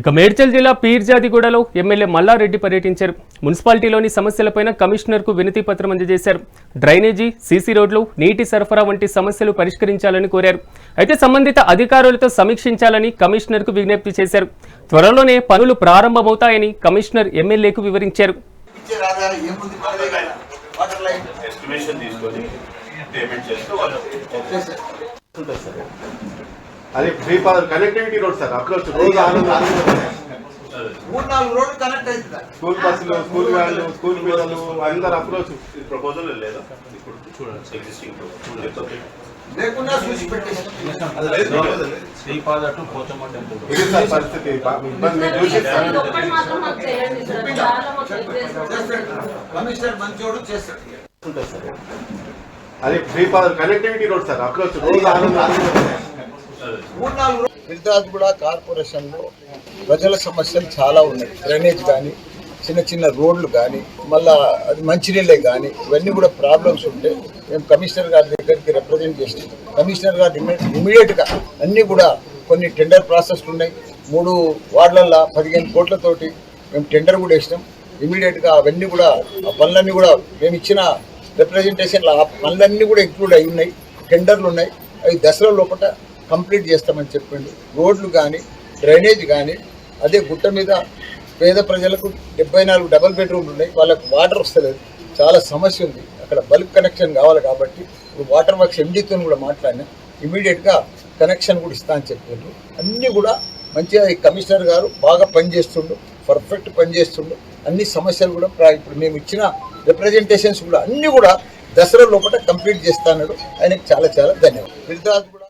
ఇక మేడ్చల్ జిల్లా పీర్జాదిగూడలో ఎమ్మెల్యే మల్లారెడ్డి పర్యటించారు. మున్సిపాలిటీలోని సమస్యలపైన కమిషనర్కు వినతి పత్రం అందజేశారు. డ్రైనేజీ సీసీ రోడ్లు నీటి సరఫరా వంటి సమస్యలు పరిష్కరించాలని కోరారు. అయితే సంబంధిత అధికారులతో సమీక్షించాలని కమిషనర్కు విజ్ఞప్తి చేశారు. త్వరలోనే పనులు ప్రారంభమవుతాయని కమిషనర్ ఎమ్మెల్యేకు వివరించారు. ఇచ్చే అది free father connectivity road sir approach రోజు ఆనందం మూడు నాలుగు రోడ్లు కనెక్ట్ అవుతుందా స్కూల్ బస్సులు స్కూల్ వ్యాన్లు స్కూల్ పిల్లలు అందరు అప్రోచ్ ప్రపోజల్ లేదా? ఇప్పుడు చూడండి ఎగ్జిస్టింగ్ లేకుండా చూసి పెట్టేసి. శ్రీపాద టు పోచమ్మ టెంపుల్ ఇది సార్ పరిస్థితి కమిషనర్ మంచోడు చేస్తాడు. అది free father connectivity road sir approach రోజు ఆనందం మూడు నాలుగు రోడ్లు ఫిర్దాద్గూడ కార్పొరేషన్లో ప్రజల సమస్యలు చాలా ఉన్నాయి. డ్రైనేజ్ కానీ చిన్న చిన్న రోడ్లు కానీ మళ్ళా అది మంచినీళ్ళే కానీ ఇవన్నీ కూడా ప్రాబ్లమ్స్ ఉంటే మేము కమిషనర్ గారి దగ్గరికి రిప్రజెంట్ చేస్తాం కమిషనర్ గారు ఇమీడియట్గా అన్నీ కూడా కొన్ని టెండర్ ప్రాసెస్లు ఉన్నాయి. మూడు వార్డులల్లో పదిహేను కోట్లతోటి మేము టెండర్ కూడా వేసినాం. ఇమీడియట్గా అవన్నీ కూడా ఆ పనులన్నీ కూడా మేము ఇచ్చిన రిప్రజెంటేషన్లో ఆ పనులన్నీ కూడా ఇంక్లూడ్ అయి ఉన్నాయి. టెండర్లు ఉన్నాయి. అవి దసరా లోపల కంప్లీట్ చేస్తామని చెప్పండి. రోడ్లు కానీ డ్రైనేజ్ కానీ అదే గుట్ట మీద పేద ప్రజలకు డెబ్బై నాలుగు డబల్ బెడ్రూమ్లు ఉన్నాయి. వాళ్ళకు వాటర్ వస్తలేదు. చాలా సమస్య ఉంది. అక్కడ బల్క్ కనెక్షన్ కావాలి కాబట్టి ఇప్పుడు వాటర్ వర్క్స్ ఎండితో కూడా మాట్లాడినా ఇమీడియట్గా కనెక్షన్ కూడా ఇస్తా అని చెప్పిండ్రు అన్నీ కూడా మంచిగా ఈ కమిషనర్ గారు బాగా పనిచేస్తుండు. పర్ఫెక్ట్ పనిచేస్తుండు. అన్ని సమస్యలు కూడా ఇప్పుడు మేము ఇచ్చిన రిప్రజెంటేషన్స్ కూడా అన్నీ కూడా దసరా లోపల కంప్లీట్ చేస్తాడు ఆయనకు చాలా చాలా ధన్యవాదాలు. ఫిర్దాద్ కూడా